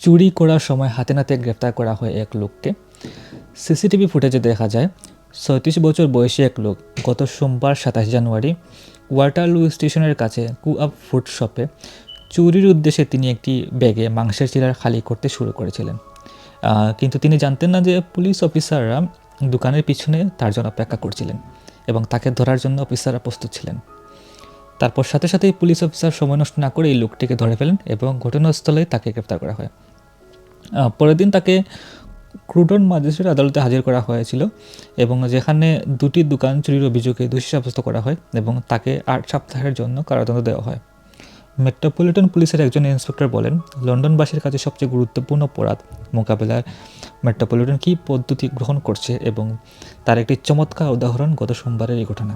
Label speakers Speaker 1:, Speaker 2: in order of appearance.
Speaker 1: চুরি করার সময় হাতে নাতে গ্রেপ্তার করা হয় এক লোককে। সিসিটিভি ফুটেজে দেখা যায়, ছয়ত্রিশ বছর বয়সী এক লোক গত সোমবার সাতাশ জানুয়ারি ওয়াটারলু স্টেশনের কাছে কুআপ ফুড শপে চুরির উদ্দেশ্যে তিনি একটি ব্যাগে মাংসের চিলার খালি করতে শুরু করেছিলেন। কিন্তু তিনি জানতেন না যে পুলিশ অফিসাররা দোকানের পিছনে তার জন্য অপেক্ষা করছিলেন এবং তাকে ধরার জন্য অফিসাররা প্রস্তুত ছিলেন। তারপর সাথে সাথেই পুলিশ অফিসার সময় নষ্ট না করে এই লোকটিকে ধরে ফেলেন এবং ঘটনাস্থলে তাকে গ্রেপ্তার করা হয়। পরের দিন তাকে ক্রুডন ম্যাজিস্ট্রেট আদালতে হাজির করা হয়েছিল এবং যেখানে দুটি দোকান চুরির অভিযোগে দোষী সাব্যস্ত করা হয় এবং তাকে আট সপ্তাহের জন্য কারাদণ্ড দেওয়া হয়। মেট্রোপলিটন পুলিশের একজন ইন্সপেক্টর বলেন, লন্ডনবাসীর কাছে সবচেয়ে গুরুত্বপূর্ণ অপরাধ মোকাবেলার মেট্রোপলিটন কী পদ্ধতি গ্রহণ করছে এবং তার একটি চমৎকার উদাহরণ গত সোমবারের এই ঘটনা।